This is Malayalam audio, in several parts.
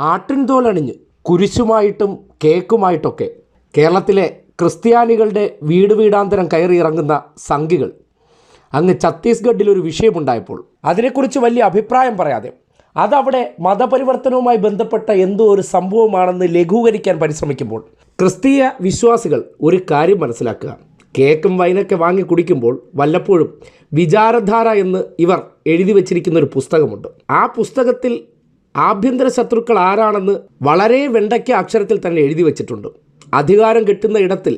ആട്ടിൻതോലണിഞ്ഞ് കുരിശുമായിട്ടും കേക്കുമായിട്ടൊക്കെ കേരളത്തിലെ ക്രിസ്ത്യാനികളുടെ വീട് വീടാന്തരം കയറി ഇറങ്ങുന്ന സംഘികൾ. അങ്ങ് ഛത്തീസ്ഗഡിൽ ഒരു വിഷയമുണ്ടായപ്പോൾ അതിനെക്കുറിച്ച് വലിയ അഭിപ്രായം പറയാതെ അതവിടെ മതപരിവർത്തനവുമായി ബന്ധപ്പെട്ട എന്തോ ഒരു സംഭവമാണെന്ന് ലഘൂകരിക്കാൻ പരിശ്രമിക്കുമ്പോൾ ക്രിസ്തീയ വിശ്വാസികൾ ഒരു കാര്യം മനസ്സിലാക്കുക. കേക്കും വൈനൊക്കെ വാങ്ങി കുടിക്കുമ്പോൾ വല്ലപ്പോഴും വിചാരധാര എന്ന് ഇവർ എഴുതി വച്ചിരിക്കുന്ന ഒരു പുസ്തകമുണ്ട്. ആ പുസ്തകത്തിൽ ആഭ്യന്തര ശത്രുക്കൾ ആരാണെന്ന് വളരെ വെണ്ടയ്ക്ക അക്ഷരത്തിൽ തന്നെ എഴുതി വച്ചിട്ടുണ്ട്. അധികാരം കിട്ടുന്ന ഇടത്തിൽ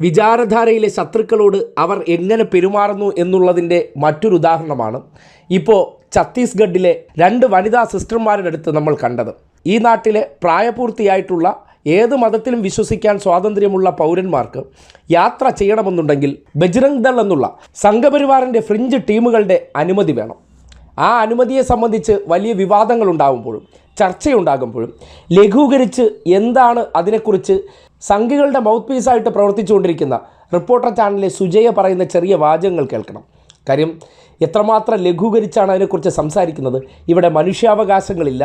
വിചാരധാരയിലെ ശത്രുക്കളോട് അവർ എങ്ങനെ പെരുമാറുന്നു എന്നുള്ളതിന്റെ മറ്റൊരു ഉദാഹരണമാണ് ഇപ്പോൾ ഛത്തീസ്ഗഡിലെ രണ്ട് വനിതാ സിസ്റ്റർമാരുടെ അടുത്ത് നമ്മൾ കണ്ടത്. ഈ നാട്ടിലെ പ്രായപൂർത്തിയായിട്ടുള്ള ഏത് മതത്തിലും വിശ്വസിക്കാൻ സ്വാതന്ത്ര്യമുള്ള പൗരന്മാർക്ക് യാത്ര ചെയ്യണമെന്നുണ്ടെങ്കിൽ ബജ്രംഗ് ദൾ എന്നുള്ള സംഘപരിവാറിന്റെ ഫ്രിഞ്ച് ടീമുകളുടെ അനുമതി വേണം. ആ അനുമതിയെ സംബന്ധിച്ച് വലിയ വിവാദങ്ങൾ ഉണ്ടാകുമ്പോഴും ചർച്ചയുണ്ടാകുമ്പോഴും ലഘൂകരിച്ച് എന്താണ് അതിനെക്കുറിച്ച് സംഘികളുടെ മൗത്ത് പീസായിട്ട് പ്രവർത്തിച്ചുകൊണ്ടിരിക്കുന്ന റിപ്പോർട്ടർ ചാനലിലെ സുജയ പറയുന്ന ചെറിയ വാചകങ്ങൾ കേൾക്കണം. കാര്യം എത്രമാത്രം ലഘൂകരിച്ചാണ് അതിനെക്കുറിച്ച് സംസാരിക്കുന്നത്? ഇവിടെ മനുഷ്യാവകാശങ്ങളില്ല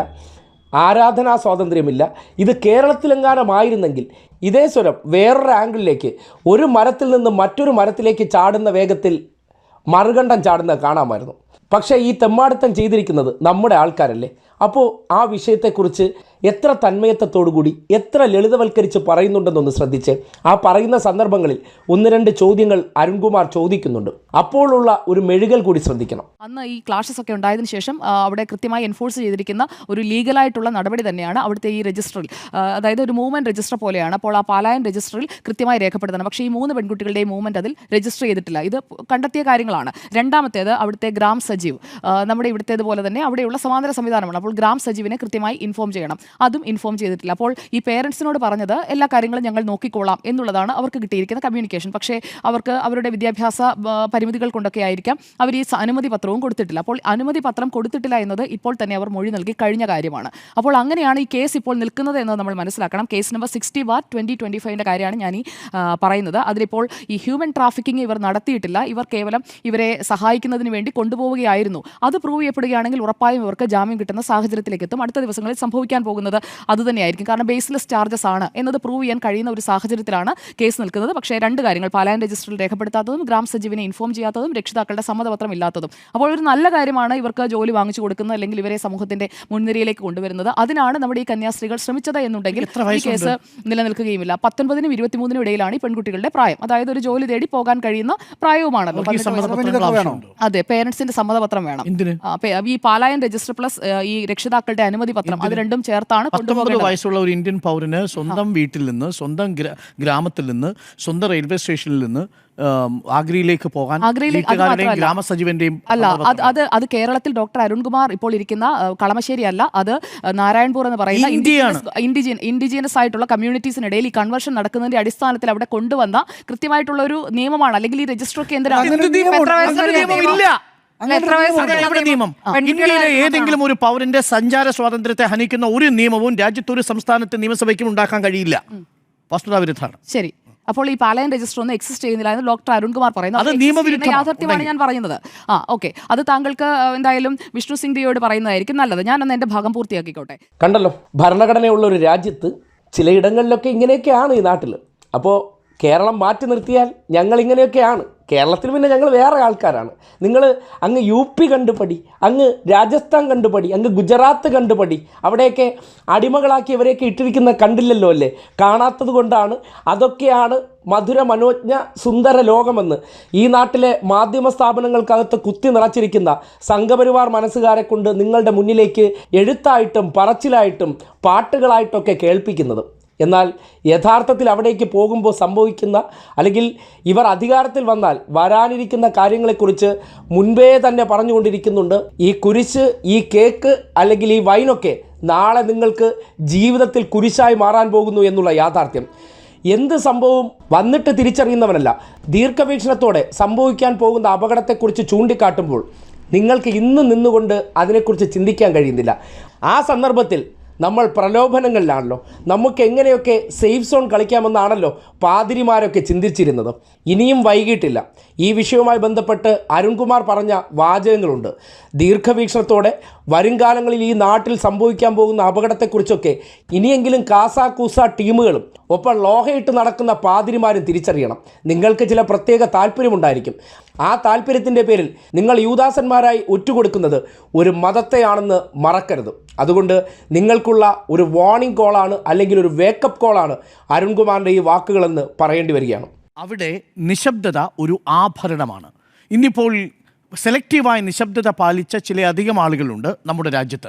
ആരാധനാ സ്വാതന്ത്ര്യമില്ല. ഇത് കേരളത്തിലെങ്ങാനമായിരുന്നെങ്കിൽ ഇതേ സ്വരം വേറൊരു ആംഗിളിലേക്ക് ഒരു മരത്തിൽ നിന്ന് മറ്റൊരു മരത്തിലേക്ക് ചാടുന്ന വേഗത്തിൽ മറുകണ്ഠം ചാടുന്നത് കാണാമായിരുന്നു. പക്ഷേ ഈ തെമ്മാടിത്തം ചെയ്തിരിക്കുന്നത് നമ്മുടെ ആൾക്കാരല്ലേ? അപ്പോൾ ആ വിഷയത്തെക്കുറിച്ച് എത്ര തന്മയത്വത്തോടുകൂടി എത്ര ലളിതവൽക്കരിച്ച് പറയുന്നുണ്ടെന്നൊന്ന് ശ്രദ്ധിച്ച് ആ പറയുന്ന സന്ദർഭങ്ങളിൽ ഒന്ന് രണ്ട് ചോദ്യങ്ങൾ അരുൺകുമാർ ചോദിക്കുന്നുണ്ട്. അപ്പോഴുള്ള ഒരു മെഴുകൽ കൂടി ശ്രദ്ധിക്കണം. അന്ന് ഈ ക്ലാഷസ് ഒക്കെ ഉണ്ടായതിനു ശേഷം അവിടെ കൃത്യമായി എൻഫോഴ്സ് ചെയ്തിരിക്കുന്ന ഒരു ലീഗലായിട്ടുള്ള നടപടി തന്നെയാണ് അവിടുത്തെ ഈ രജിസ്റ്ററിൽ അതായത് ഒരു മൂവ്മെന്റ് രജിസ്റ്റർ പോലെയാണ്. അപ്പോൾ ആ പാലായൻ രജിസ്റ്ററിൽ കൃത്യമായി രേഖപ്പെടുത്തണം. പക്ഷേ ഈ മൂന്ന് പെൺകുട്ടികളുടെയും മൂവ്മെന്റ് അതിൽ രജിസ്റ്റർ ചെയ്തിട്ടില്ല. ഇത് കണ്ടെത്തിയ കാര്യങ്ങളാണ്. രണ്ടാമത്തേത് അവിടുത്തെ ഗ്രാം സജീവ്. നമ്മുടെ ഇവിടുത്തേതുപോലെ തന്നെ അവിടെയുള്ള സമാന്തര സംവിധാനമാണ്. അപ്പോൾ ഗ്രാം സജീവിനെ കൃത്യമായി ഇൻഫോം ചെയ്യണം. അതും ഇൻഫോം ചെയ്തിട്ടില്ല. അപ്പോൾ ഈ പേരൻസിനോട് പറഞ്ഞത് എല്ലാ കാര്യങ്ങളും ഞങ്ങൾ നോക്കിക്കോളാം എന്നുള്ളതാണ് അവർക്ക് കിട്ടിയിരിക്കുന്ന കമ്മ്യൂണിക്കേഷൻ പക്ഷേ അവർക്ക് അവരുടെ വിദ്യാഭ്യാസ പരിമിതികൾ കൊണ്ടൊക്കെ ആയിരിക്കാം അവർ ഈ അനുമതി പത്രവും കൊടുത്തിട്ടില്ല. അപ്പോൾ അനുമതി പത്രം കൊടുത്തിട്ടില്ല എന്നത് ഇപ്പോൾ തന്നെ അവർ മൊഴി നൽകി കഴിഞ്ഞ കാര്യമാണ്. അപ്പോൾ അങ്ങനെയാണ് ഈ കേസ് ഇപ്പോൾ നിൽക്കുന്നത് എന്ന് നമ്മൾ മനസ്സിലാക്കണം. Case number sixty bar twenty twenty ഫൈവിന്റെ കാര്യമാണ് ഞാൻ ഈ പറയുന്നത്. അതിലിപ്പോൾ ഈ ഹ്യൂമൻ ട്രാഫിക്കിംഗ് ഇവർ നടത്തിയിട്ടില്ല. ഇവർ കേവലം ഇവരെ സഹായിക്കുന്നതിന് വേണ്ടി കൊണ്ടുപോവുകയായിരുന്നു. അത് പ്രൂവ് ചെയ്യപ്പെടുകയാണെങ്കിൽ ഉറപ്പായും ഇവർക്ക് ജാമ്യം കിട്ടുന്ന സാഹചര്യത്തിലേക്ക് എത്തും അടുത്ത ദിവസങ്ങളിൽ സംഭവിക്കാൻ പോകുന്നത് അതുതന്നെയായിരിക്കും. കാരണം ബേസ്ലെസ് ചാർജസ് ആണ് എന്നത് പ്രൂവ് ചെയ്യാൻ കഴിയുന്ന ഒരു സാഹചര്യത്തിലാണ് കേസ് നിൽക്കുന്നത്. പക്ഷേ രണ്ട് കാര്യങ്ങൾ പാലായൻ രജിസ്റ്ററിൽ രേഖപ്പെടുത്താത്തതും ഗ്രാം സജീവിനെ ഇൻഫോം ചെയ്യാത്തതും രക്ഷിതാക്കളുടെ സമ്മതപത്രം ഇല്ലാത്തതും. അപ്പോൾ ഒരു നല്ല കാര്യമാണ് ഇവർക്ക് ജോലി വാങ്ങിച്ചു കൊടുക്കുന്നത് അല്ലെങ്കിൽ ഇവരെ സമൂഹത്തിന്റെ മുൻനിരയിലേക്ക് കൊണ്ടുവരുന്നത്. അതിനാണ് നമ്മുടെ ഈ കന്യാസ്ത്രീകൾ ശ്രമിച്ചത് എന്നുണ്ടെങ്കിൽ ഈ കേസ് നിലനിൽക്കുകയുമില്ല. പത്തൊൻപതിനും ഇരുപത്തിമൂന്നിനും ഇടയിലാണ് ഈ പെൺകുട്ടികളുടെ പ്രായം. അതായത് ഒരു ജോലി തേടി പോകാൻ കഴിയുന്ന പ്രായവുമാണല്ലോ. അതെ പേരൻസിന്റെ സമ്മതപത്രം വേണം. ഈ പാലായൻ രജിസ്റ്റർ പ്ലസ് ഈ രക്ഷിതാക്കളുടെ അനുമതി പത്രം അത് രണ്ടും ചേർത്താണ് പത്തൊമ്പത് വയസ്സുള്ള ഒരു ഇന്ത്യൻ പൗരന് സ്വന്തം വീട്ടിൽ നിന്ന് സ്വന്തം ഗ്രാമത്തിൽ നിന്ന് സ്വന്തം റെയിൽവേ സ്റ്റേഷനിൽ നിന്ന് ആഗ്രയിലേക്ക് പോകാൻ ഗ്രാമസജീവന്റെയും അല്ല അത് അത് അത് കേരളത്തിൽ ഡോക്ടർ അരുൺകുമാർ ഇപ്പോൾ ഇരിക്കുന്ന കളമശ്ശേരി അല്ല അത് നാരായൺപൂർ എന്ന് പറയുന്ന. ഇൻഡിജിയൻ ഇൻഡിജിനസ് ആയിട്ടുള്ള കമ്മ്യൂണിറ്റീസിനിടയിൽ ഈ കൺവേർഷൻ നടക്കുന്നതിന്റെ അടിസ്ഥാനത്തിൽ അവിടെ കൊണ്ടുവന്ന കൃത്യമായിട്ടുള്ള ഒരു നിയമമാണ്. അല്ലെങ്കിൽ ഈ രജിസ്റ്റർ കേന്ദ്രം അങ്ങനെ എന്ത് നിയമം? ഇന്ത്യയിലെ ഏതെങ്കിലും ഒരു പൗരന്റെ സഞ്ചാര സ്വാതന്ത്ര്യത്തെ ഹനിക്കുന്ന ഒരു നിയമവും രാജ്യത്ത് ഒരു സംസ്ഥാനത്തെ നിയമസഭയ്ക്കും ഉണ്ടാക്കാൻ കഴിയില്ല. വസ്തുതാവിരുദ്ധാണ് ശരി. അപ്പോൾ ഈ പാലയൻ രജിസ്റ്റർ ഒന്നും എക്സിസ്റ്റ് ചെയ്യുന്നില്ല എന്ന് ഡോക്ടർ അരുൺകുമാർ പറയുന്നത് അത് നിയമവിരുദ്ധമാണ്. യാഥാർത്ഥ്യമാണ് ഞാൻ പറയുന്നത്. ആ ഓക്കെ. അത് താങ്കൾക്ക് എന്തായാലും വിഷ്ണു സിംഗ് ഡിയോട് പറയുന്നതായിരിക്കും നല്ലത്. ഞാനൊന്ന് എന്റെ ഭാഗം പൂർത്തിയാക്കിക്കോട്ടെ. കണ്ടല്ലോ ഭരണഘടനയുള്ള ഒരു രാജ്യത്ത് ചിലയിടങ്ങളിലൊക്കെ ഇങ്ങനെയൊക്കെയാണ് ഈ നാട്ടിൽ അപ്പോൾ കേരളം മാറ്റി നിർത്തിയാൽ ഞങ്ങൾ ഇങ്ങനെയൊക്കെയാണ്. കേരളത്തിൽ പിന്നെ ഞങ്ങൾ വേറെ ആൾക്കാരാണ്. നിങ്ങൾ അങ്ങ് യു പി കണ്ടുപടി അങ്ങ് രാജസ്ഥാൻ കണ്ടുപടി അങ്ങ് ഗുജറാത്ത് കണ്ടുപടി അവിടെയൊക്കെ അടിമകളാക്കി ഇവരെയൊക്കെ ഇട്ടിരിക്കുന്ന കണ്ടില്ലല്ലോ അല്ലേ? കാണാത്തത് കൊണ്ടാണ്. അതൊക്കെയാണ് മധുര മനോജ്ഞ സുന്ദര ലോകമെന്ന്. ഈ നാട്ടിലെ മാധ്യമ സ്ഥാപനങ്ങൾക്കകത്ത് കുത്തി നിറച്ചിരിക്കുന്ന സംഘപരിവാർ മനസ്സുകാരെ കൊണ്ട് നിങ്ങളുടെ മുന്നിലേക്ക് എഴുത്തായിട്ടും പറച്ചിലായിട്ടും പാട്ടുകളായിട്ടൊക്കെ കേൾപ്പിക്കുന്നത്. എന്നാൽ യഥാർത്ഥത്തിൽ അവിടേക്ക് പോകുമ്പോൾ സംഭവിക്കുന്ന അല്ലെങ്കിൽ ഇവർ അധികാരത്തിൽ വന്നാൽ വരാനിരിക്കുന്ന കാര്യങ്ങളെക്കുറിച്ച് മുൻപേ തന്നെ പറഞ്ഞുകൊണ്ടിരിക്കുന്നുണ്ട്. ഈ കുരിശ് ഈ കേക്ക് അല്ലെങ്കിൽ ഈ വൈനൊക്കെ നാളെ നിങ്ങൾക്ക് ജീവിതത്തിൽ കുരിശായി മാറാൻ പോകുന്നു എന്നുള്ള യാഥാർത്ഥ്യം. എന്ത് സംഭവവും വന്നിട്ട് തിരിച്ചറിയുന്നവനല്ല. ദീർഘവീക്ഷണത്തോടെ സംഭവിക്കാൻ പോകുന്ന അപകടത്തെക്കുറിച്ച് ചൂണ്ടിക്കാട്ടുമ്പോൾ നിങ്ങൾക്ക് ഇന്ന് നിന്നുകൊണ്ട് അതിനെക്കുറിച്ച് ചിന്തിക്കാൻ കഴിയുന്നില്ല. ആ സന്ദർഭത്തിൽ നമ്മൾ പ്രലോഭനങ്ങളിലാണല്ലോ. നമുക്ക് എങ്ങനെയൊക്കെ സേഫ് സോൺ കളിക്കാമെന്നാണല്ലോ പാതിരിമാരൊക്കെ ചിന്തിച്ചിരുന്നത്. ഇനിയും വൈകിട്ടില്ല. ഈ വിഷയവുമായി ബന്ധപ്പെട്ട് അരുൺകുമാർ പറഞ്ഞ വാചകങ്ങളുണ്ട്. ദീർഘവീക്ഷണത്തോടെ വരുംകാലങ്ങളിൽ ഈ നാട്ടിൽ സംഭവിക്കാൻ പോകുന്ന അപകടത്തെക്കുറിച്ചൊക്കെ ഇനിയെങ്കിലും കാസ കൂസ ടീമുകളും ഒപ്പം ലോഹയിട്ട് നടക്കുന്ന പാതിരിമാരും തിരിച്ചറിയണം. നിങ്ങൾക്ക് ചില പ്രത്യേക താല്പര്യമുണ്ടായിരിക്കും. ആ താല്പര്യത്തിന്റെ പേരിൽ നിങ്ങൾ യൂദാസന്മാരായി ഒറ്റുകൊടുക്കുന്നത് ഒരു മതത്തെയാണെന്ന് മറക്കരുത്. അതുകൊണ്ട് നിങ്ങൾക്കുള്ള ഒരു വാർണിംഗ് കോളാണ് അല്ലെങ്കിൽ ഒരു വേക്കപ്പ് കോളാണ് അരുൺകുമാറിന്റെ ഈ വാക്കുകളെന്ന് പറയേണ്ടി വരികയാണ്. അവിടെ നിശബ്ദത ഒരു ആഭരണമാണ്. ഇന്നിപ്പോൾ സെലക്റ്റീവായ നിശബ്ദത പാലിച്ച ചില അധികം ആളുകളുണ്ട് നമ്മുടെ രാജ്യത്ത്.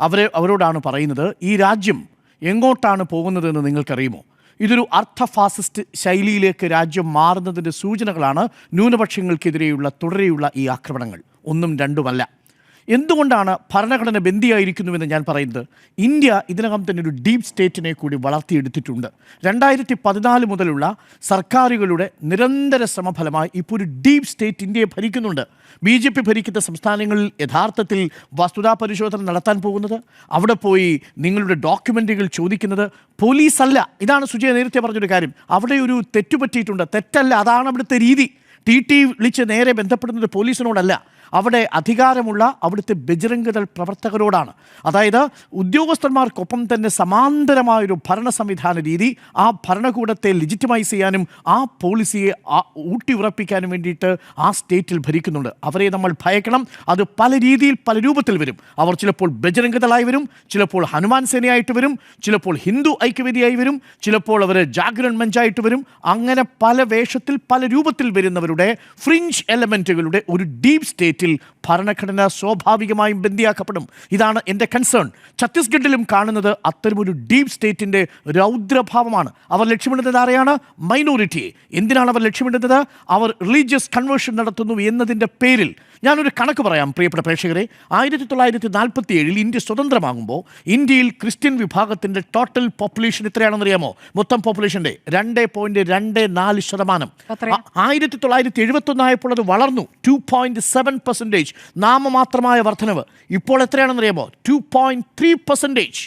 അവരെ അവരോടാണ് പറയുന്നത് ഈ രാജ്യം എങ്ങോട്ടാണ് പോകുന്നതെന്ന് നിങ്ങൾക്കറിയുമോ? ഇതൊരു അർത്ഥ ഫാസിസ്റ്റ് ശൈലിയിലേക്ക് രാജ്യം മാറുന്നതിന്റെ സൂചനകളാണ് ന്യൂനപക്ഷങ്ങൾക്കെതിരെയുള്ള തുടരെയുള്ള ഈ ആക്രമണങ്ങൾ. ഒന്നും രണ്ടുമല്ല. എന്തുകൊണ്ടാണ് ഭരണഘടന ബന്ദിയായിരിക്കുന്നുവെന്ന് ഞാൻ പറയുന്നത്? ഇന്ത്യ ഇതിനകം തന്നെ ഒരു ഡീപ് സ്റ്റേറ്റിനെ കൂടി വളർത്തിയെടുത്തിട്ടുണ്ട്. രണ്ടായിരത്തി പതിനാല് മുതലുള്ള സർക്കാരുകളുടെ നിരന്തര ശ്രമഫലമായി ഇപ്പോൾ ഒരു ഡീപ് സ്റ്റേറ്റ് ഇന്ത്യയെ ഭരിക്കുന്നുണ്ട്. ബി ജെ പി ഭരിക്കുന്ന സംസ്ഥാനങ്ങളിൽ യഥാർത്ഥത്തിൽ വസ്തുതാ പരിശോധന നടത്താൻ പോകുന്നത് അവിടെ പോയി നിങ്ങളുടെ ഡോക്യുമെന്റുകൾ ചോദിക്കുന്നത് പോലീസല്ല. ഇതാണ് സുജയ നേരത്തെ പറഞ്ഞൊരു കാര്യം. അവിടെ ഒരു തെറ്റുപറ്റിയിട്ടുണ്ട്. തെറ്റല്ല അതാണ് അവിടുത്തെ രീതി. ടി ടി വിളിച്ച് നേരെ ബന്ധപ്പെടുന്നത് പോലീസിനോടല്ല. അവിടെ അധികാരമുള്ള അവിടുത്തെ ബജരംഗദൾ പ്രവർത്തകരോടാണ്. അതായത് ഉദ്യോഗസ്ഥന്മാർക്കൊപ്പം തന്നെ സമാന്തരമായൊരു ഭരണ സംവിധാന രീതി ആ ഭരണകൂടത്തെ ലെജിറ്റിമൈസ് ചെയ്യാനും ആ പോളിസിയെ ഊട്ടിയുറപ്പിക്കാനും വേണ്ടിയിട്ട് ആ സ്റ്റേറ്റിൽ ഭരിക്കുന്നുണ്ട്. അവരെ നമ്മൾ ഭയക്കണം. അത് പല രീതിയിൽ പല രൂപത്തിൽ വരും. അവർ ചിലപ്പോൾ ബജരംഗദളായി വരും ചിലപ്പോൾ ഹനുമാൻ സേനയായിട്ട് വരും ചിലപ്പോൾ ഹിന്ദു ഐക്യവേദിയായി വരും ചിലപ്പോൾ അവർ ജാഗ്രൻ മഞ്ചായിട്ട് വരും. അങ്ങനെ പല വേഷത്തിൽ പല രൂപത്തിൽ വരുന്നവരുടെ ഫ്രിഞ്ച് എലമെന്റുകളുടെ ഒരു ഡീപ് സ്റ്റേറ്റിൽ ഭരണഘടന സ്വാഭാവികമായും ബന്ദിയാക്കപ്പെടും. ഇതാണ് എന്റെ കൺസേൺ ഛത്തീസ്ഗഡിലും കാണുന്നത് അത്തരമൊരു ഡീപ് സ്റ്റേറ്റിന്റെ രൗദ്രഭാവമാണ്. അവർ ലക്ഷ്യമിടുന്നത് ആരെയാണ്? മൈനോറിറ്റിയെ എന്തിനാണ് അവർ ലക്ഷ്യമിടുന്നത്? അവർ റിലീജിയസ് കൺവേർഷൻ നടത്തുന്നു എന്നതിന്റെ പേരിൽ ഞാനൊരു കണക്ക് പറയാം പ്രിയപ്പെട്ട പ്രേക്ഷകരെ. ആയിരത്തി തൊള്ളായിരത്തി നാൽപ്പത്തി ഏഴിൽ ഇന്ത്യ സ്വതന്ത്രമാകുമ്പോൾ ഇന്ത്യയിൽ ക്രിസ്ത്യൻ വിഭാഗത്തിന്റെ ടോട്ടൽ പോപ്പുലേഷൻ എത്രയാണെന്നറിയാമോ? മൊത്തം പോപ്പുലേഷന്റെ രണ്ട് പോയിന്റ് രണ്ട് നാല് ശതമാനം. ആയിരത്തി തൊള്ളായിരത്തി എഴുപത്തൊന്ന് ആയപ്പോൾ അത് വളർന്നു. ടു പോയിന്റ് സെവൻ പെർസെന്റേജ് നാമമാത്രമായ വർധനവ് ഇപ്പോൾ എത്രയാണെന്നറിയാമോ? Two point three percentage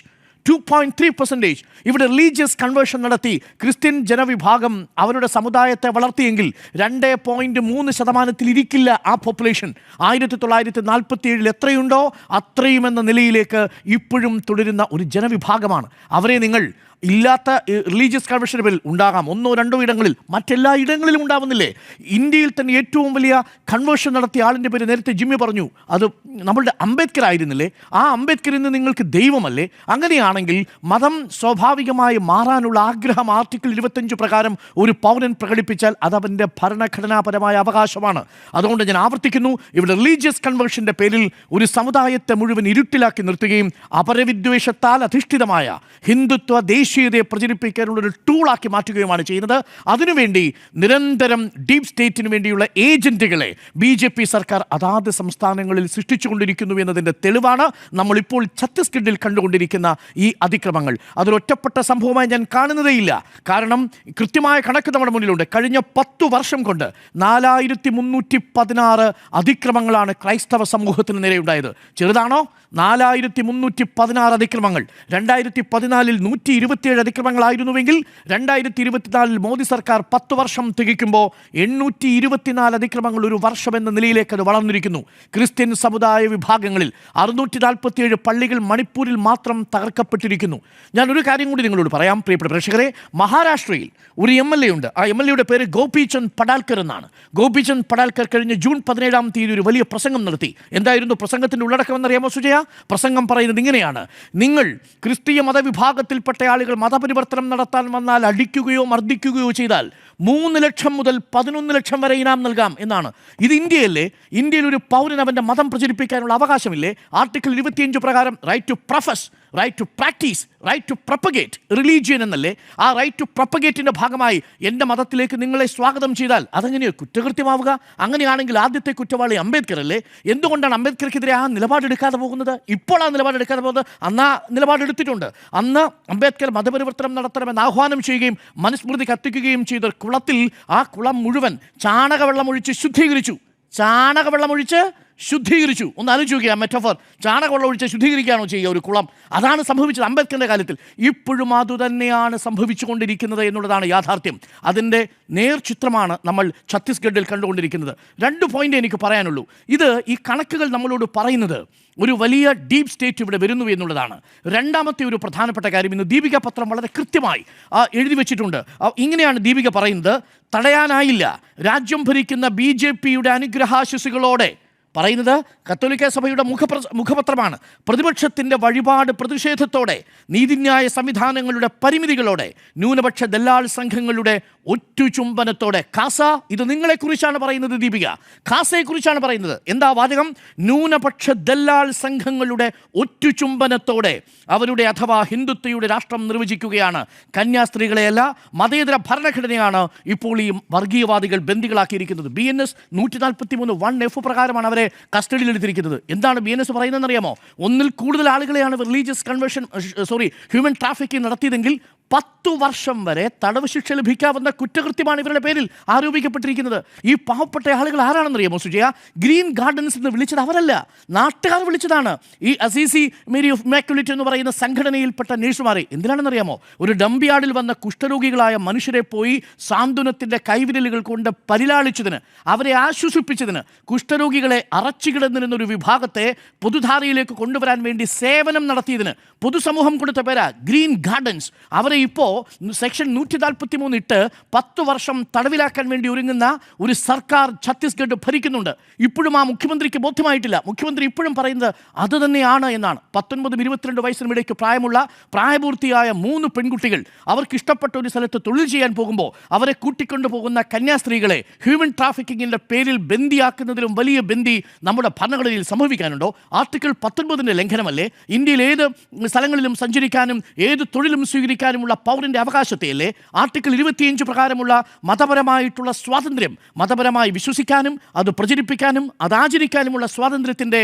two point three percentage ഇവിടെ റിലീജിയസ് കൺവേർഷൻ നടത്തി. ക്രിസ്ത്യൻ ജനവിഭാഗം അവരുടെ സമുദായത്തെ വളർത്തിയെങ്കിൽ രണ്ട് പോയിന്റ് മൂന്ന് ശതമാനത്തിൽ ഇരിക്കില്ല ആ പോപ്പുലേഷൻ ആയിരത്തി തൊള്ളായിരത്തി നാൽപ്പത്തി ഏഴിൽ എത്രയുണ്ടോ അത്രയും എന്ന നിലയിലേക്ക് ഇപ്പോഴും തുടരുന്ന ഒരു ജനവിഭാഗമാണ്. അവരെ നിങ്ങൾ ഇല്ലാത്ത റിലീജിയസ് കൺവെൻഷന് പേരിൽ ഉണ്ടാകാം. ഒന്നോ രണ്ടോ ഇടങ്ങളിൽ. മറ്റെല്ലാ ഇടങ്ങളിലും ഉണ്ടാവുന്നില്ലേ? ഇന്ത്യയിൽ തന്നെ ഏറ്റവും വലിയ കൺവേർഷൻ നടത്തിയ ആളിന്റെ പേര് നേരത്തെ ജിമ്മി പറഞ്ഞു. അത് നമ്മളുടെ അംബേദ്കർ ആയിരുന്നില്ലേ? ആ അംബേദ്കറിൽ നിന്ന് നിങ്ങൾക്ക് ദൈവമല്ലേ? അങ്ങനെയാണെങ്കിൽ മതം സ്വാഭാവികമായി മാറാനുള്ള ആഗ്രഹം ആർട്ടിക്കിൾ ഇരുപത്തഞ്ച് പ്രകാരം ഒരു പൗരൻ പ്രകടിപ്പിച്ചാൽ അത് അവന്റെ ഭരണഘടനാപരമായ അവകാശമാണ്. അതുകൊണ്ട് ഞാൻ ആവർത്തിക്കുന്നു ഇവിടെ റിലീജിയസ് കൺവേർഷന്റെ പേരിൽ ഒരു സമുദായത്തെ മുഴുവൻ ഇരുട്ടിലാക്കി നിർത്തുകയും അപരവിദ്വേഷത്താൽ അധിഷ്ഠിതമായ ഹിന്ദുത്വ ദേശീയതയെ പ്രചരിപ്പിക്കാനുള്ള ഒരു ടൂളാക്കി മാറ്റുകയുമാണ് ചെയ്യുന്നത്. അതിനുവേണ്ടി നിരന്തരം ഡീപ് സ്റ്റേറ്റിന് വേണ്ടിയുള്ള ഏജന്റുകളെ ബി ജെ പി സർക്കാർ അതാത് സംസ്ഥാനങ്ങളിൽ സൃഷ്ടിച്ചുകൊണ്ടിരിക്കുന്നു എന്നതിന്റെ തെളിവാണ് നമ്മളിപ്പോൾ ഛത്തീസ്ഗഡിൽ കണ്ടുകൊണ്ടിരിക്കുന്ന ഈ അതിക്രമങ്ങൾ. അതൊരൊറ്റപ്പെട്ട സംഭവമായി ഞാൻ കാണുന്നതേയില്ല. കാരണം കൃത്യമായ കണക്ക് നമ്മുടെ മുന്നിലുണ്ട്. കഴിഞ്ഞ പത്തു വർഷം കൊണ്ട് നാലായിരത്തി മുന്നൂറ്റി പതിനാറ് അതിക്രമങ്ങളാണ് ക്രൈസ്തവ സമൂഹത്തിന് നേരെയുണ്ടായത്. ചെറുതാണോ? നാലായിരത്തി മുന്നൂറ്റി പതിനാറ് അതിക്രമങ്ങൾ. രണ്ടായിരത്തി പതിനാലിൽ നൂറ്റി ഇരുപത്തിയേഴ് അതിക്രമങ്ങളായിരുന്നുവെങ്കിൽ രണ്ടായിരത്തി ഇരുപത്തിനാലിൽ മോദി സർക്കാർ പത്ത് വർഷം തികയ്ക്കുമ്പോൾ എണ്ണൂറ്റി ഇരുപത്തിനാല് അതിക്രമങ്ങൾ ഒരു വർഷം എന്ന നിലയിലേക്ക് അത് വളർന്നിരിക്കുന്നു. ക്രിസ്ത്യൻ സമുദായ വിഭാഗങ്ങളിൽ അറുന്നൂറ്റി നാൽപ്പത്തിയേഴ് പള്ളികൾ മണിപ്പൂരിൽ മാത്രം തകർക്കപ്പെട്ടിരിക്കുന്നു. ഞാൻ ഒരു കാര്യം കൂടി നിങ്ങളോട് പറയാം പ്രിയപ്പെട്ട പ്രേക്ഷകരെ. മഹാരാഷ്ട്രയിൽ ഒരു എം എൽ എ ഉണ്ട്. ആ എം എൽ എയുടെ പേര് ഗോപിചന്ദ് പടാൽക്കർ എന്നാണ്. ഗോപിചന്ദ് പടാൽക്കർ കഴിഞ്ഞ ജൂൺ പതിനേഴാം തീയതി ഒരു വലിയ പ്രസംഗം നടത്തി. എന്തായിരുന്നു പ്രസംഗത്തിന്റെ ഉള്ളടക്കം എന്നറിയാമോ സുജയ? പ്രസംഗം പറയുന്നത് ഇങ്ങനെയാണ്. നിങ്ങൾ ക്രിസ്തീയ മതവിഭാഗത്തിൽപ്പെട്ട ആളുകൾ മതപരിവർത്തനം നടത്താൻ വന്നാൽ അടിക്കുകയോ മർദ്ദിക്കുകയോ ചെയ്താൽ മൂന്ന് ലക്ഷം മുതൽ പതിനൊന്ന് ലക്ഷം വരെ ഇനാം നൽകാം എന്നാണ്. ഇത് ഇന്ത്യയല്ലേ? ഇന്ത്യയിൽ ഒരു പൗരൻ അവന്റെ മതം പ്രചരിപ്പിക്കാനുള്ള അവകാശമില്ലേ? ആർട്ടിക്കിൾ ഇരുപത്തിയഞ്ച് പ്രകാരം right to profess right to practice right to propagate religion എന്നല്ലേ? ആ റൈറ്റ് ടു പ്രൊപ്പഗേറ്റിന്റെ ഭാഗമായി എന്റെ മതത്തിലേക്ക് നിങ്ങളെ സ്വാഗതം ചെയ്താൽ അതെങ്ങനെയോ കുറ്റകൃത്യമാവുക? അങ്ങനെയാണെങ്കിൽ ആദ്യത്തെ കുറ്റവാളി അംബേദ്കർ അല്ലേ? എന്തുകൊണ്ടാണ് അംബേദ്കർക്കെതിരെ ആ നിലപാടെടുക്കാതെ പോകുന്നത്? ഇപ്പോൾ ആ നിലപാടെടുക്കാതെ പോകുന്നത് അന്ന് ആ നിലപാടെടുത്തിട്ടുണ്ട് അന്ന് അംബേദ്കർ മതപരിവർത്തനം നടത്തണമെന്ന് ആഹ്വാനം ചെയ്യുകയും മനുസ്മൃതി കത്തിക്കുകയും ചെയ്ത കുളത്തിൽ ആ കുളം മുഴുവൻ ചാണകവെള്ളം ഒഴിച്ച് ശുദ്ധീകരിച്ചു. ചാണകവെള്ളം ഒഴിച്ച് ശുദ്ധീകരിച്ചു. ഒന്ന് ആലോചിച്ച് മെറ്റഫർ ചാണകവെള്ളം ഒഴിച്ച് ശുദ്ധീകരിക്കുകയാണോ ചെയ്യുക ഒരു കുളം? അതാണ് സംഭവിച്ചത് അംബേദ്കറിന്റെ കാലത്തിൽ ഇപ്പോഴും അതുതന്നെയാണ് സംഭവിച്ചുകൊണ്ടിരിക്കുന്നത് എന്നുള്ളതാണ് യാഥാർത്ഥ്യം. അതിന്റെ നേർചിത്രമാണ് നമ്മൾ ഛത്തീസ്ഗഡിൽ കണ്ടുകൊണ്ടിരിക്കുന്നത്. രണ്ട് പോയിന്റ് എനിക്ക് പറയാനുള്ളൂ. ഇത് ഈ കണക്കുകൾ നമ്മളോട് പറയുന്നത് ഒരു വലിയ ഡീപ് സ്റ്റേറ്റ് ഇവിടെ വരുന്നു എന്നുള്ളതാണ്. രണ്ടാമത്തെ ഒരു പ്രധാനപ്പെട്ട കാര്യം ഇന്ന് ദീപിക പത്രം വളരെ കൃത്യമായി എഴുതി വെച്ചിട്ടുണ്ട്. ഇങ്ങനെയാണ് ദീപിക പറയുന്നത് തടയാനായില്ല. രാജ്യം ഭരിക്കുന്ന ബി ജെ പിയുടെ അനുഗ്രഹാശിസുകളോടെ പറയുന്നത് കത്തോലിക്ക സഭയുടെ മുഖപ്ര മുഖപത്രമാണ്. പ്രതിപക്ഷത്തിന്റെ വഴിപാട് പ്രതിഷേധത്തോടെ നീതിന്യായ സംവിധാനങ്ങളുടെ പരിമിതികളോടെ ന്യൂനപക്ഷ ദല്ലാൾ സംഘങ്ങളുടെ ഒറ്റുചുംബനത്തോടെ. കാസ ഇത് നിങ്ങളെക്കുറിച്ചാണ് പറയുന്നത് ദീപിക. കാസയെക്കുറിച്ചാണ് പറയുന്നത്. എന്താ വാചകം? ന്യൂനപക്ഷ ദല്ലാൾ സംഘങ്ങളുടെ ഒറ്റുചുംബനത്തോടെ അവരുടെ അഥവാ ഹിന്ദുത്വയുടെ രാഷ്ട്രം നിർവചിക്കുകയാണ്. കന്യാസ്ത്രീകളെയല്ല മതേതര ഭരണഘടനയാണ് ഇപ്പോൾ ഈ വർഗീയവാദികൾ ബന്ദികളാക്കിയിരിക്കുന്നത്. ബി എൻ എസ് നൂറ്റി നാൽപ്പത്തി മൂന്ന് വൺ എഫ് പ്രകാരമാണ് അവരെ കസ്റ്റഡിയിൽ എടുത്തിരിക്കുന്നത്. എന്താണ് ബി എൻ എസ് പറയുന്നതെന്ന് അറിയാമോ ഒന്നിൽ കൂടുതൽ ആളുകളെയാണ് religious conversion sorry human trafficking നടത്തിയതെങ്കിൽ പത്തു വർഷം വരെ തടവ് ശിക്ഷ ലഭിക്കാവുന്ന കുറ്റകൃത്യമാണ് ഇവരുടെ പേരിൽ ആരോപിക്കപ്പെട്ടിരിക്കുന്നത്. ഈ പാവപ്പെട്ട ആളുകൾ ആരാണെന്നറിയാമോ സുജയ? ഗ്രീൻ ഗാർഡൻസ് എന്ന് വിളിച്ചത് അവരല്ല. നാട്ടുകാർ വിളിച്ചതാണ്. ഈ അസീസി മേരി ഓഫ് മാക്കുലേറ്റ് എന്ന് പറയുന്ന സംഘടനയിൽപ്പെട്ട നേഴ്സുമാരെ. എന്തിനാണെന്നറിയാമോ? ഒരു ഡംബിയാർഡിൽ വന്ന കുഷ്ഠരോഗികളായ മനുഷ്യരെ പോയി സാന്ത്വനത്തിന്റെ കൈവിരലുകൾ കൊണ്ട് പരിലാളിച്ചതിന് അവരെ ആശ്വസിപ്പിച്ചതിന് കുഷ്ഠരോഗികളെ അറച്ചുകിടന്നിരുന്ന ഒരു വിഭാഗത്തെ പൊതുധാരയിലേക്ക് കൊണ്ടുവരാൻ വേണ്ടി സേവനം നടത്തിയതിന് പൊതുസമൂഹം കൊടുത്ത പേരാ ഗ്രീൻ ഗാർഡൻസ്. അവരെ ഇപ്പോൾ സെക്ഷൻ നൂറ്റി നാൽപ്പത്തി മൂന്ന് ഇട്ട് പത്ത് വർഷം തടവിലാക്കാൻ വേണ്ടി ഒരുങ്ങുന്ന ഒരു സർക്കാർ ഛത്തീസ്ഗഡ് ഭരിക്കുന്നുണ്ട്. ഇപ്പോഴും ആ മുഖ്യമന്ത്രിക്ക് ബോധ്യമായിട്ടില്ല. മുഖ്യമന്ത്രി ഇപ്പോഴും പറയുന്നത് അത് തന്നെയാണ് എന്നാണ്. പത്തൊൻപതും ഇരുപത്തിരണ്ട് വയസ്സിനും ഇടയ്ക്ക് പ്രായമുള്ള പ്രായപൂർത്തിയായ മൂന്ന് പെൺകുട്ടികൾ. അവർക്ക് ഇഷ്ടപ്പെട്ട ഒരു സ്ഥലത്ത് തൊഴിൽ ചെയ്യാൻ പോകുമ്പോൾ അവരെ കൂട്ടിക്കൊണ്ടു പോകുന്ന കന്യാസ്ത്രീകളെ ഹ്യൂമൻ ട്രാഫിക്കിങ്ങിന്റെ പേരിൽ ബന്ദിയാക്കുന്നതിലും വലിയ ബന്ദി നമ്മുടെ ഭരണഘടനയിൽ സംഭവിക്കാനുണ്ടോ ആർട്ടിക്കിൾ പത്തൊൻപതിന്റെ ലംഘനമല്ലേ? ഇന്ത്യയിൽ ഏത് സ്ഥലങ്ങളിലും സഞ്ചരിക്കാനും ഏത് തൊഴിലും സ്വീകരിക്കാനുമുള്ള പൗരന്റെ അവകാശത്തെയല്ലേ? ആർട്ടിക്കിൾ ഇരുപത്തിയഞ്ച് പ്രകാരമുള്ള മതപരമായിട്ടുള്ള സ്വാതന്ത്ര്യം മതപരമായി വിശ്വസിക്കാനും അത് പ്രചരിപ്പിക്കാനും അത് ആചരിക്കാനുമുള്ള സ്വാതന്ത്ര്യത്തിന്റെ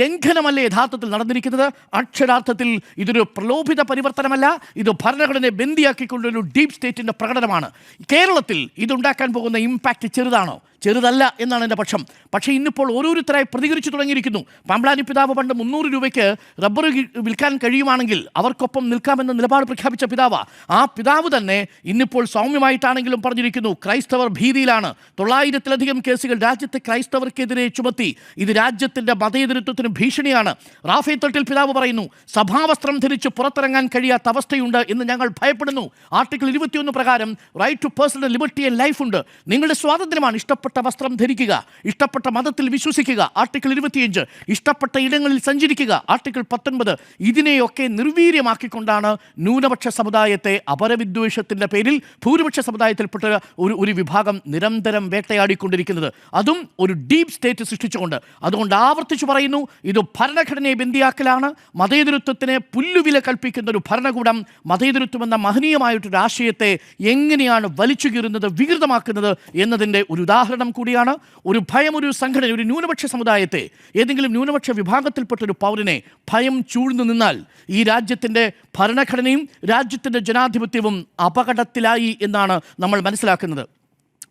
ലംഘനമല്ലേ യഥാർത്ഥത്തിൽ നടന്നിരിക്കുന്നത്? അക്ഷരാർത്ഥത്തിൽ ഇതൊരു പ്രലോഭിത പരിവർത്തനമല്ല ഇത് ഭരണഘടനയെ ബന്ദിയാക്കിക്കൊണ്ടൊരു ഡീപ് സ്റ്റേറ്റിന്റെ പ്രകടനമാണ്. കേരളത്തിൽ ഇതുണ്ടാക്കാൻ പോകുന്ന ഇമ്പാക്റ്റ് ചെറുതാണോ? ചെറുതല്ല എന്നാണ് എന്റെ പക്ഷം. പക്ഷേ ഇന്നിപ്പോൾ ഓരോരുത്തരായി പ്രതികരിച്ചു തുടങ്ങിയിരിക്കുന്നു. പാമ്പ്ലാനി പിതാവ് പണ്ട് മുന്നൂറ് രൂപയ്ക്ക് റബ്ബർ വിൽക്കാൻ കഴിയുമാണെങ്കിൽ അവർക്കൊപ്പം നിൽക്കാമെന്ന നിലപാട് പ്രഖ്യാപിച്ച പിതാവ്. ആ പിതാവ് തന്നെ ഇന്നിപ്പോൾ സൗമ്യമായിട്ടാണെങ്കിലും പറഞ്ഞിരിക്കുന്നു ക്രൈസ്തവർ ഭീതിയിലാണ്. തൊള്ളായിരത്തിലധികം കേസുകൾ രാജ്യത്തെ ക്രൈസ്തവർക്കെതിരെ ചുമത്തി. ഇത് രാജ്യത്തിന്റെ മതേതരത്വത്തിന് ഭീഷണിയാണ്. റാഫേ തൊട്ടിൽ പിതാവ് പറയുന്നു സഭാവസ്ത്രം ധരിച്ച് പുറത്തിറങ്ങാൻ കഴിയാത്ത അവസ്ഥയുണ്ട് എന്ന് ഞങ്ങൾ ഭയപ്പെടുന്നു. ആർട്ടിക്കിൾ ഇരുപത്തിയൊന്ന് പ്രകാരം right to personal liberty and life ഉണ്ട്. നിങ്ങളുടെ സ്വാതന്ത്ര്യമാണ് ഇഷ്ടപ്പെട്ട വസ്ത്രം ധരിക്കുക ഇഷ്ടപ്പെട്ട മതത്തിൽ വിശ്വസിക്കുക ആർട്ടിക്കിൾ ഇരുപത്തിയഞ്ച് ഇഷ്ടപ്പെട്ട ഇടങ്ങളിൽ സഞ്ചരിക്കുക ആർട്ടിക്കിൾ പത്തൊൻപത് ഇതിനെയൊക്കെ നിർവീര്യമാക്കിക്കൊണ്ടാണ് ന്യൂനപക്ഷ സമുദായത്തെ അപരവിദ്വേഷത്തിന്റെ പേരിൽ ഭൂരിപക്ഷ സമുദായത്തിൽപ്പെട്ട ഒരു ഒരു വിഭാഗം നിരന്തരം വേട്ടയാടിക്കൊണ്ടിരിക്കുന്നത്. അതും ഒരു ഡീപ് സ്റ്റേറ്റ് സൃഷ്ടിച്ചുകൊണ്ട്. അതുകൊണ്ട് ആവർത്തിച്ചു പറയുന്നു ഇത് ഭരണഘടനയെ ബന്ദിയാക്കലാണ് മതേതരത്വത്തിന് പുല്ലുവില കൽപ്പിക്കുന്ന ഒരു ഭരണകൂടം മതേതരത്വം എന്ന മഹനീയമായിട്ടൊരു ആശയത്തെ എങ്ങനെയാണ് വലിച്ചു കീറുന്നത് വികൃതമാക്കുന്നത് എന്നതിന്റെ ഒരു ഉദാഹരണം കൂടിയാണ് ഒരു ഭയം ഒരു സംഘടന ഒരു ന്യൂനപക്ഷ സമുദായത്തെ ഏതെങ്കിലും ന്യൂനപക്ഷ വിഭാഗത്തിൽപ്പെട്ട ഒരു പൗരനെ ഭയം ചൂഴ്ന്നു നിന്നാൽ ഈ രാജ്യത്തിന്റെ ഭരണഘടനയും രാജ്യത്തിന്റെ ജനാധിപത്യവും അപകടത്തിലായി എന്നാണ് നമ്മൾ മനസ്സിലാക്കുന്നത്.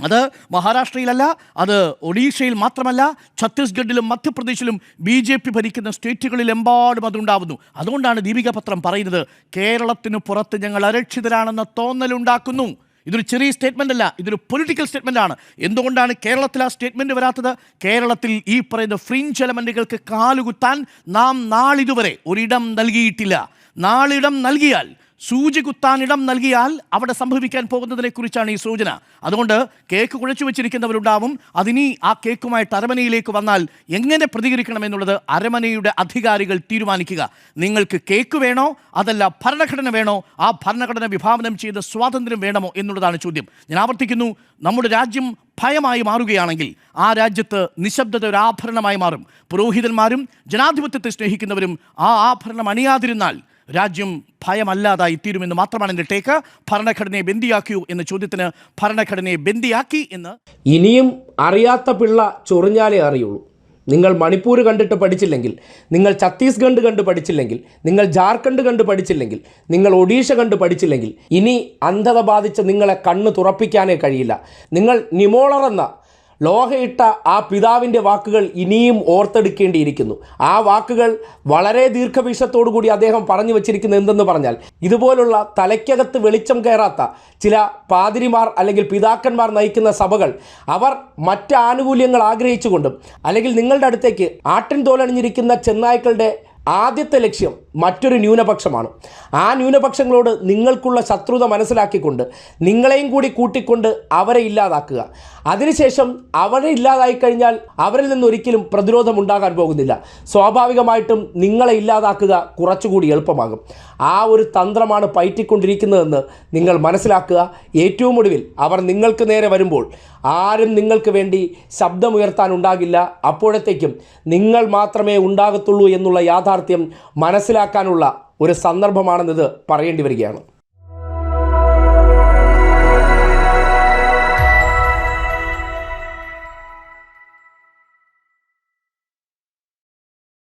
അത് മഹാരാഷ്ട്രയിലല്ല അത് ഒഡീഷയിൽ മാത്രമല്ല ഛത്തീസ്ഗഡിലും മധ്യപ്രദേശിലും ബി ജെ പി ഭരിക്കുന്ന സ്റ്റേറ്റുകളിലെമ്പാടും അതുണ്ടാവുന്നു. അതുകൊണ്ടാണ് ദീപിക പത്രം പറയുന്നത് കേരളത്തിന് പുറത്ത് ഞങ്ങൾ അരക്ഷിതരാണെന്ന തോന്നലുണ്ടാക്കുന്നു. ഇതൊരു ചെറിയ സ്റ്റേറ്റ്മെന്റ് അല്ല ഇതൊരു പൊളിറ്റിക്കൽ സ്റ്റേറ്റ്മെന്റ് ആണ്. എന്തുകൊണ്ടാണ് കേരളത്തിൽ ആ സ്റ്റേറ്റ്മെന്റ് വരാത്തത്? കേരളത്തിൽ ഈ പറയുന്ന ഫ്രിഞ്ച് എലമെന്റുകൾക്ക് കാലുകുത്താൻ നാം നാളിതുവരെ ഒരിടം നൽകിയിട്ടില്ല. നാളിടം നൽകിയാൽ സൂചി കുത്താൻ ഇടം നൽകിയാൽ അവിടെ സംഭവിക്കാൻ പോകുന്നതിനെക്കുറിച്ചാണ് ഈ സൂചന. അതുകൊണ്ട് കേക്ക് കുഴച്ചു വെച്ചിരിക്കുന്നവരുണ്ടാവും. അതിനി ആ കേക്കുമായിട്ട് അരമനയിലേക്ക് വന്നാൽ എങ്ങനെ പ്രതികരിക്കണമെന്നുള്ളത് അരമനയുടെ അധികാരികൾ തീരുമാനിക്കുക. നിങ്ങൾക്ക് കേക്ക് വേണോ? അതല്ല ഭരണഘടന വേണോ? ആ ഭരണഘടന വിഭാവനം ചെയ്ത സ്വാതന്ത്ര്യം വേണമോ എന്നുള്ളതാണ് ചോദ്യം. ഞാൻ ആവർത്തിക്കുന്നു നമ്മുടെ രാജ്യം ഭയമായി മാറുകയാണെങ്കിൽ ആ രാജ്യത്ത് നിശബ്ദത ഒരു ആഭരണമായി മാറും. പുരോഹിതന്മാരും ജനാധിപത്യത്തെ സ്നേഹിക്കുന്നവരും ആ ആഭരണം അണിയാതിരുന്നാൽ രാജ്യം ഭയമല്ലാതായി തീരുമെന്ന് മാത്രമാണ് എന്റെ ടേക്ക് ഭരണഘടനയെ ബന്ദിയാക്കിയോ എന്ന ചോദ്യത്തിന് ഭരണഘടനയെ ബന്ദിയാക്കി എന്ന് ഇനിയും അറിയാത്ത പിള്ള ചൊറിഞ്ഞാലേ അറിയുള്ളൂ. നിങ്ങൾ മണിപ്പൂർ കണ്ടിട്ട് പഠിച്ചില്ലെങ്കിൽ നിങ്ങൾ ഛത്തീസ്ഗഡ് കണ്ട് പഠിച്ചില്ലെങ്കിൽ നിങ്ങൾ ജാർഖണ്ഡ് കണ്ട് പഠിച്ചില്ലെങ്കിൽ നിങ്ങൾ ഒഡീഷ കണ്ട് പഠിച്ചില്ലെങ്കിൽ ഇനി അന്ധത ബാധിച്ച് നിങ്ങളെ കണ്ണ് തുറപ്പിക്കാനേ കഴിയില്ല. നിങ്ങൾ നിമോളർ എന്ന ലോഹയിട്ട ആ പിതാവിന്റെ വാക്കുകൾ ഇനിയും ഓർത്തെടുക്കേണ്ടിയിരിക്കുന്നു. ആ വാക്കുകൾ വളരെ കൂടി അദ്ദേഹം പറഞ്ഞു വച്ചിരിക്കുന്നത് എന്തെന്ന് പറഞ്ഞാൽ ഇതുപോലുള്ള തലയ്ക്കകത്ത് വെളിച്ചം കയറാത്ത ചില പാതിരിമാർ അല്ലെങ്കിൽ പിതാക്കന്മാർ നയിക്കുന്ന സഭകൾ അവർ മറ്റ് ആനുകൂല്യങ്ങൾ ആഗ്രഹിച്ചുകൊണ്ടും അല്ലെങ്കിൽ നിങ്ങളുടെ അടുത്തേക്ക് ആട്ടിൻ തോലണിഞ്ഞിരിക്കുന്ന ചെന്നായ്ക്കളുടെ ആദ്യത്തെ ലക്ഷ്യം മറ്റൊരു ന്യൂനപക്ഷമാണ്. ആ ന്യൂനപക്ഷങ്ങളോട് നിങ്ങൾക്കുള്ള ശത്രുത മനസ്സിലാക്കിക്കൊണ്ട് നിങ്ങളെയും കൂടി കൂട്ടിക്കൊണ്ട് അവരെ ഇല്ലാതാക്കുക. അതിനുശേഷം അവരെ ഇല്ലാതായി കഴിഞ്ഞാൽ അവരിൽ നിന്ന് ഒരിക്കലും പ്രതിരോധം ഉണ്ടാകാൻ പോകുന്നില്ല. സ്വാഭാവികമായിട്ടും നിങ്ങളെ ഇല്ലാതാക്കുക കുറച്ചുകൂടി എളുപ്പമാകും. ആ ഒരു തന്ത്രമാണ് പയറ്റിക്കൊണ്ടിരിക്കുന്നതെന്ന് നിങ്ങൾ മനസ്സിലാക്കുക. ഏറ്റവും ഒടുവിൽ അവർ നിങ്ങൾക്ക് നേരെ വരുമ്പോൾ ആരും നിങ്ങൾക്ക് വേണ്ടി ശബ്ദമുയർത്താൻ ഉണ്ടാകില്ല. അപ്പോഴത്തേക്കും നിങ്ങൾ മാത്രമേ ഉണ്ടാകത്തുള്ളൂ എന്നുള്ള യാഥാർത്ഥ്യം മനസ്സിലാക്കാനുള്ള ഒരു സന്ദർഭമാണെന്നത് പറയേണ്ടി വരികയാണ്.